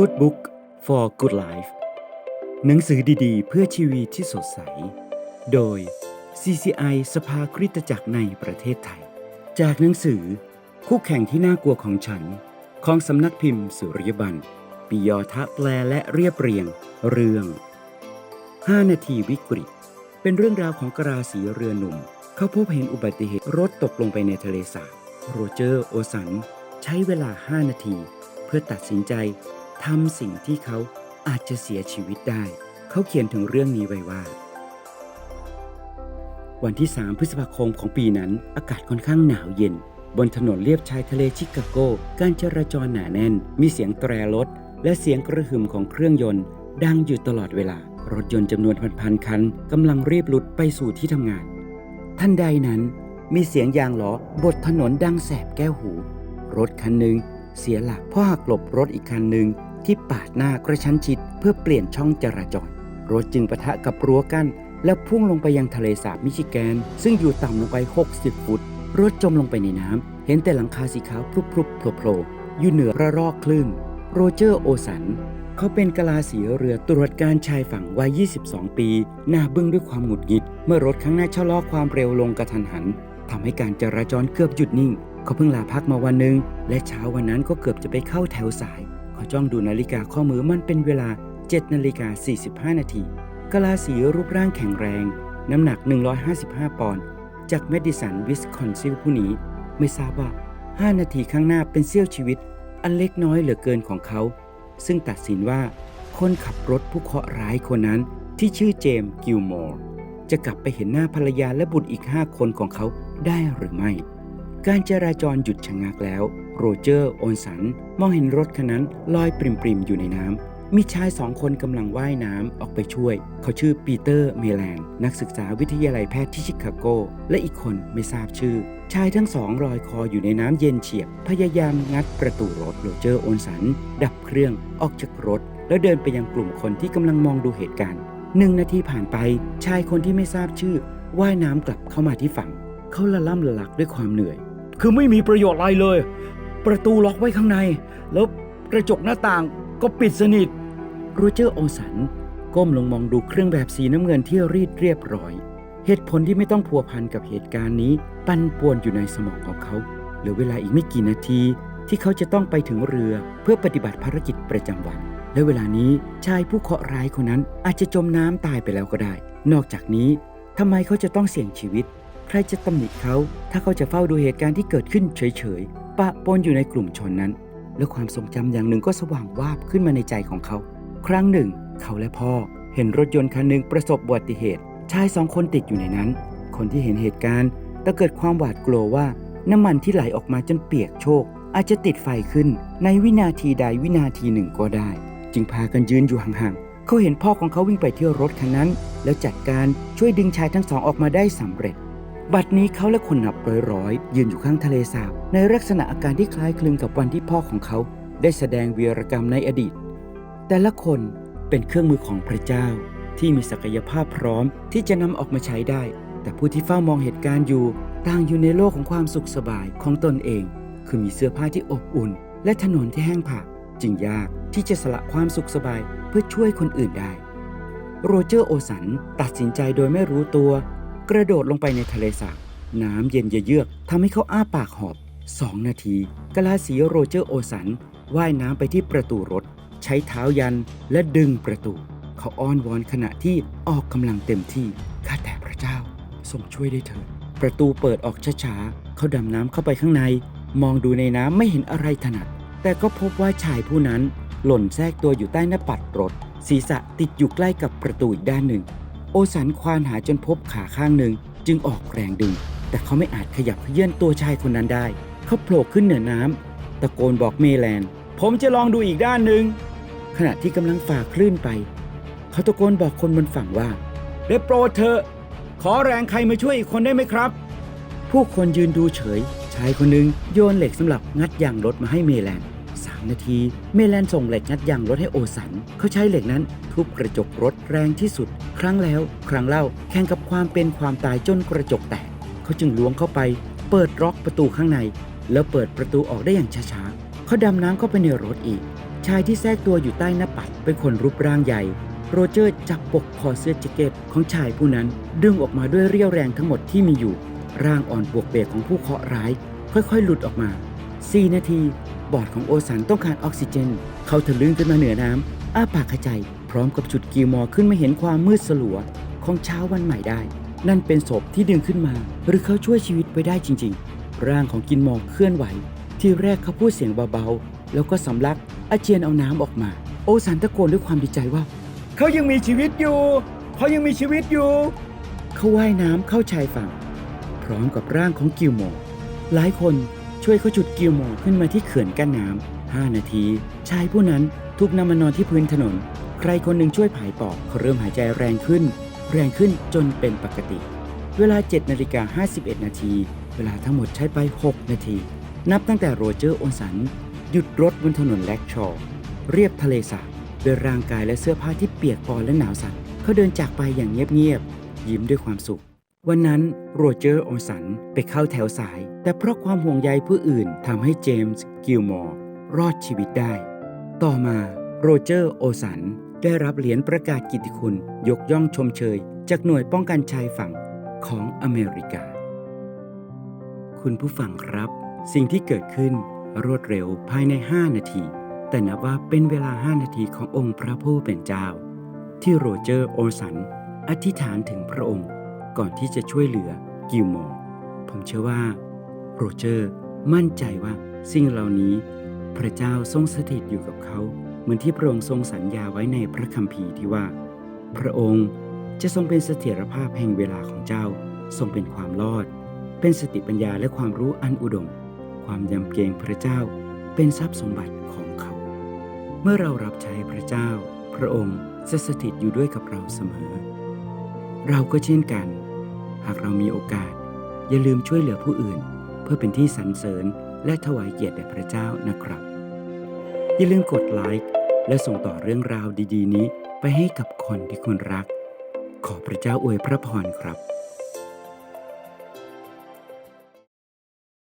Good Book for Good Life หนังสือดีๆ เพื่อชีวิตที่สดใส โดย CCI สภาคริสตจักรในประเทศไทย จากหนังสือ คู่แข่งที่น่ากลัวของฉัน ของสำนักพิมพ์สุริยบันปิยอทะแปลและเรียบเรียง เรื่อง 5 นาทีวิกฤต เป็นเรื่องราวของกราสีเรือหนุ่ม เขาพบเห็นอุบัติเหตุรถตกลงไปในทะเลสาบโรเจอร์โอสัน ใช้เวลา 5 นาที เพื่อตัดสินใจ ทำสิ่งที่เขาอาจจะเสียชีวิตได้ เขาเขียนถึงเรื่องนี้ไว้ว่า วันที่ 3 พฤษภาคมของปีนั้น อากาศค่อนข้างหนาวเย็น บนถนนเลียบชายทะเลชิคาโก การจราจรหนาแน่น มีเสียงแตรรถ และเสียงกระหึ่มของเครื่องยนต์ ดังอยู่ตลอดเวลา รถยนต์จำนวนพันๆคันกำลังรีบหลุดไปสู่ที่ทำงานทันใดนั้นมีเสียงยางล้อบดถนนดังแสบแก้วหู รถคันหนึ่งเสียหลักเพราะหักหลบรถอีกคันหนึ่ง ที่ปาดหน้ากระชั้นชิดเพื่อเปลี่ยนช่องจราจร รถจึงปะทะกับรั้วกั้น แล้วพุ่งลงไปยังทะเลสาบมิชิแกน ซึ่งอยู่ต่ำลงไป 60 ฟุต รถจมลงไปในน้ำ เห็นแต่หลังคาสีขาวพลุบพลุบโผล่โผล่อยู่เหนือระรอกคลื่น โรเจอร์โอสัน เขาเป็นกะลาสีเรือตรวจการชายฝั่งวัย 22 ปี หน้าบึ้งด้วยความหงุดหงิด เมื่อรถข้างหน้าชะลอความเร็วลงกระทันหันทำให้การจราจรเกือบหยุดนิ่ง เขาเพิ่งลาพักมาวันหนึ่งและเช้าวันนั้นก็เกือบจะไปเข้าแถวสาย เขาจ้องดูนาฬิกาข้อมือมันเป็นเวลา 7นาฬิกา45 นาทีกะลาสีรูปร่างแข็งแรง น้ำหนัก 155 ปอนด์จากแมดิสันวิสคอนซิลผู้นี้ ไม่ทราบว่า 5 นาทีข้างหน้าเป็นเสี้ยวชีวิต อันเล็กน้อยเหลือเกินของเขา ซึ่งตัดสินว่า คนขับรถผู้เคราะห์ร้ายคนนั้นที่ชื่อเจมส์กิลมอร์จะกลับไปเห็นหน้าภรรยาและบุตรอีก 5 คนของเขาได้หรือไม่ การจราจรหยุดชะงักแล้ว โรเจอร์ โอนสัน มองเห็นรถคันนั้นลอยปริมๆอยู่ในน้ำ มีชายสองคนกำลังว่ายน้ำออกไปช่วย เขาชื่อปีเตอร์ เมแลน นักศึกษาวิทยาลัยแพทย์ที่ชิคาโก และอีกคนไม่ทราบชื่อ ชายทั้งสองลอยคออยู่ในน้ำเย็นเฉียบ พยายามงัดประตูรถโรเจอร์ โอนสัน ดับเครื่องออกจากรถ แล้วเดินไปยังกลุ่มคนที่กำลังมองดูเหตุการณ์หนึ่งนาทีผ่านไป ชายคนที่ไม่ทราบชื่อว่ายน้ำกลับเข้ามาที่ฝั่ง เขาละล่ำละลักด้วยความเหนื่อย คือไม่มีประโยชน์อะไรเลย ประตูล็อกไว้ข้างใน แล้วกระจกหน้าต่างก็ปิดสนิทโรเจอร์โอสันก้มลงมองดูเครื่องแบบสีน้ำเงินที่รีดเรียบร้อย เหตุผลที่ไม่ต้องพัวพันกับเหตุการณ์นี้ ปั่นป่วนอยู่ในสมองของเขา เหลือเวลาอีกไม่กี่นาที ที่เขาจะต้องไปถึงเรือเพื่อปฏิบัติภารกิจประจำวัน และเวลานี้ชายผู้เคราะห์ร้ายคนนั้นอาจจะจมน้ำตายไปแล้วก็ได้ นอกจากนี้ทำไมเขาจะต้องเสี่ยงชีวิต ใครจะตำหนิเขา ถ้าเขาจะเฝ้าดูเหตุการณ์ที่เกิดขึ้นเฉยๆ ปะปนอยู่ในกลุ่มชนนั้น และความทรงจำอย่างหนึ่งก็สว่างวาบขึ้นมาในใจของเขา ครั้งหนึ่ง เขาและพ่อเห็นรถยนต์คันหนึ่งประสบอุบัติเหตุ ชายสองคนติดอยู่ในนั้น คนที่เห็นเหตุการณ์แต่เกิดความหวาดกลัวว่าน้ำมันที่ไหลออกมาจนเปียกโชก อาจจะติดไฟขึ้นในวินาทีใดวินาทีหนึ่งก็ได้ จึงพากันยืนอยู่ห่างๆเขาเห็นพ่อของเขาวิ่งไปเที่ยวรถคันนั้น แล้วจัดการช่วยดึงชายทั้งสองออกมาได้สำเร็จ บัดนี้เขาและคนนับร้อยๆยืนอยู่ข้างทะเลสาบ ในลักษณะอาการที่คล้ายคลึงกับวันที่พ่อของเขา ได้แสดงวีรกรรมในอดีต แต่ละคนเป็นเครื่องมือของพระเจ้า ที่มีศักยภาพพร้อมที่จะนำออกมาใช้ได้ แต่ผู้ที่เฝ้ามองเหตุการณ์อยู่ต่างอยู่ในโลกของความสุขสบายของตนเอง คือมีเสื้อผ้าที่อบอุ่น และถนนที่แห้งผากจึงยากที่จะสละความสุขสบายเพื่อช่วยคนอื่นได้ โรเจอร์โอสันตัดสินใจโดยไม่รู้ตัว กระโดดลงไปในทะเลสาบน้ำเย็นเยือกทำให้เขาอ้าปากหอบ 2 นาทีกลาสีโรเจอร์โอสันว่ายน้ำไปที่ประตูรถ ใช้เท้ายันและดึงประตู เขาอ้อนวอนขณะที่ออกกำลังเต็มที่ข้าแต่พระเจ้าทรงช่วยได้เถิดประตูเปิดออกช้าๆ เขาดำน้ำเข้าไปข้างใน มองดูในน้ำไม่เห็นอะไรถนัด แต่ก็พบว่าชายผู้นั้น หล่นแทรกตัวอยู่ใต้หน้าปัดรถ ศีรษะติดอยู่ใกล้กับประตูอีกด้านหนึ่ง สันควานหาจนพบขาข้างหนึ่งจึงออกแรงดึง แต่เขาไม่อาจขยับเยื่อนตัวชายคนนั้นได้ เขาโผล่ขึ้นเหนือน้ำตะโกนบอกเมแลน ผมจะลองดูอีกด้านหนึ่งขณะที่กำลังฝ่าคลื่นไป เขาตะโกนบอกคนบนฝั่งว่าได้โปรดเถอะขอแรงใครมาช่วยอีกคนได้ไหมครับ ผู้คนยืนดูเฉย ชายคนหนึ่งโยนเหล็กสำหรับงัดยางรถมาให้เมแลนสามนาที เมแลนส่งเหล็กงัดยางรถให้โอสัน เขาใช้เหล็กนั้นทุบกระจกรถแรงที่สุด ครั้งแล้วครั้งเล่าแข่งกับความเป็นความตายจนกระจกแตกเขาจึงล้วงเข้าไป เปิดล็อกประตูข้างใน แล้วเปิดประตูออกได้อย่างช้าๆเขาดำน้ำเข้าไปในรถอีก ชายที่แทรกตัวอยู่ใต้หน้าปัดเป็นคนรูปร่างใหญ่ โรเจอร์จับปกคอเสื้อแจ็คเก็ตของชายผู้นั้นดึงออกมาด้วยเรี่ยวแรงทั้งหมดที่มีอยู่ ร่างอ่อนปวกเปกของผู้เคราะห์ร้าย ค่อยๆ หลุดออกมา4นาทีบอร์ดของโอสันต้องการออกซิเจน เขาทะลึ่งขึ้นมาเหนือน้ำอ้าปากหายใจ ร้อมกับฉุดกิลมอขึ้นมาเห็นความมืดสลัวของเช้าวันใหม่ได้ นั่นเป็นศพที่ดึงขึ้นมา หรือเขาช่วยชีวิตไปได้จริง ๆ ร่างของกินมอเคลื่อนไหว ทีแรกเขาพูดเสียงเบาๆ แล้วก็สำลักอาเจียนเอาน้ำออกมา โอสันตะโกนด้วยความดีใจว่า เขายังมีชีวิตอยู่ เขายังมีชีวิตอยู่ เขาว่ายน้ำเข้าชายฝั่ง พร้อมกับร่างของกิลมอหลายคนช่วยเขาจุดกิลมอขึ้นมาที่เขื่อนกั้นน้ำห้านาที ชายผู้นั้นถูกนำมานอนที่พื้นถนน รคนหนึ่งช่วยผายปอดเขาเริ่มหายใจแรงขึ้น แรงขึ้นจนเป็นปกติ เวลา7นาฬิกา51 นาที เวลาทั้งหมดใช้ไป 6 นาที นับตั้งแต่โรเจอร์โอนสัน หยุดรถบนถนนแลกชอร์เรียบทะเลสาบด้วยร่างกายและเสื้อผ้าที่เปียกปอนและหนาวสั่นเขาเดินจากไปอย่างเงียบๆ ยิ้มด้วยความสุข วันนั้นโรเจอร์โอนสันไปเข้าแถวสาย แต่เพราะความห่วงใยผู้อื่นทำให้เจมส์กิลมอร์รอดชีวิตได้ ต่อมาโรเจอร์โอสัน ได้รับเหรียญประกาศกิตติคุณ ยกย่องชมเชย จากหน่วยป้องกันชายฝั่งของอเมริกา คุณผู้ฟังครับ สิ่งที่เกิดขึ้นรวดเร็วภายใน 5 นาที แต่นับว่าเป็นเวลา 5 นาทีขององค์พระผู้เป็นเจ้า ที่โรเจอร์โอสัน อธิษฐานถึงพระองค์ ก่อนที่จะช่วยเหลือกิลมอร์ผมเชื่อว่า โรเจอร์มั่นใจว่าสิ่งเหล่านี้ พระเจ้าทรงสถิตอยู่กับเขา เหมือนที่พระองค์ทรงสัญญาไว้ในพระคัมภีร์ที่ว่า พระองค์จะทรงเป็นเสถียรภาพแห่งเวลาของเจ้า ทรงเป็นความรอด เป็นสติปัญญาและความรู้อันอุดม ความยำเกรงพระเจ้าเป็นทรัพย์สมบัติของเขา เมื่อเรารับใช้พระเจ้า พระองค์จะสถิตอยู่ด้วยกับเราเสมอ เราก็เช่นกัน หากเรามีโอกาส อย่าลืมช่วยเหลือผู้อื่น เพื่อเป็นที่สรรเสริญและถวายเกียรติแด่พระเจ้านะครับ อย่าลืมกดไลค์ และส่งต่อเรื่องราวดี ๆ นี้ไปให้กับคนที่คุณรัก ขอพระเจ้าอวยพระพรครับ